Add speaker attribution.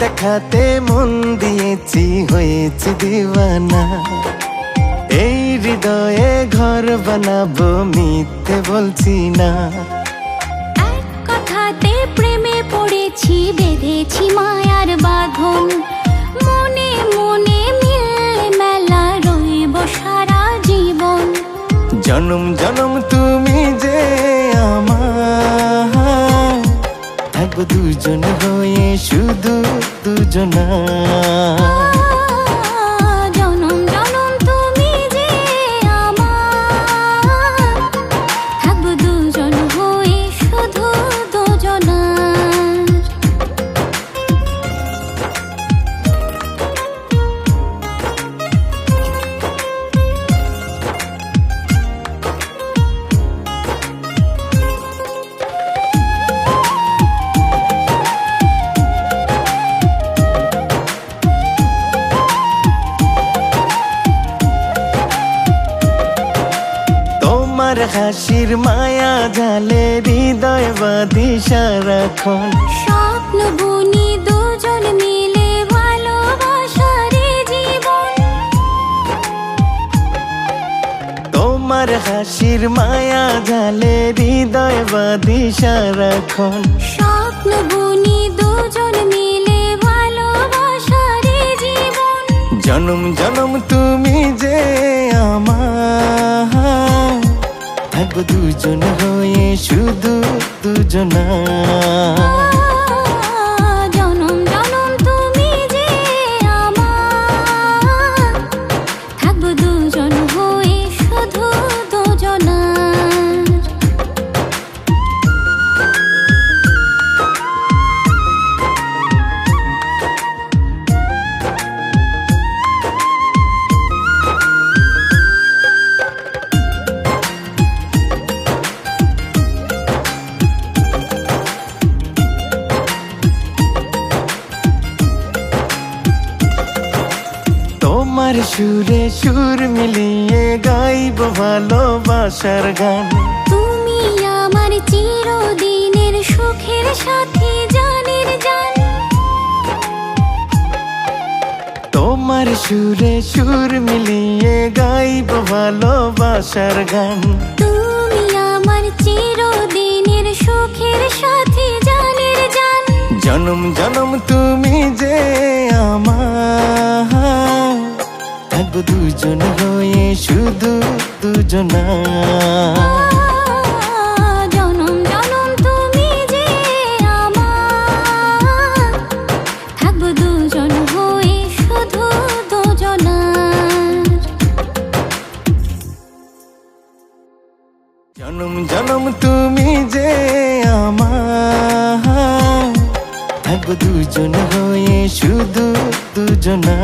Speaker 1: দেখাতে মন দিয়েছি হয়েছি দিওয়ানা। এই হৃদয়ে ঘর বানাবো মিথ্যে বলছি না।
Speaker 2: এক কথাতে প্রেমে পড়েছি বেঁধেছি মায়ার বাঁধন। মনে মনে মিলে মেলা রইব সারা জীবন।
Speaker 1: জনম জনম তুমি দুজন হয়ে শুধু দুজনা। হাসির মায়া জালে হৃদয় বাঁধি সারাক্ষণ।
Speaker 2: স্বপ্ন বুনি দুজন মিলে ভালোবাসার জীবন।
Speaker 1: তোমার হাসির মায়া জালে হৃদয় বাঁধি সারাক্ষণ।
Speaker 2: স্বপ্ন বুনি দুজন মিলে ভালোবাসার জীবন।
Speaker 1: জনম জনম তুমি যে দুজন হয়ে শুধু দুজনা। তোমার সুরে সুর মিলিয়ে গাইব ভালোবাসার গান।
Speaker 2: তুমি আমার চিরদিনের সুখের সাথী জানের জান।
Speaker 1: তোমার সুরে সুর মিলিয়ে গাইব ভালোবাসার গান।
Speaker 2: তুমি আমার চিরদিনের
Speaker 1: থাকব দুজন হয়ে শুধু দুজনা।
Speaker 2: জনম জনম তুমি যে দুজন শুধু দুজনার
Speaker 1: জনম জনম তুমি যে আমার। থাকব দুজন হয়ে শুধু দুজনা।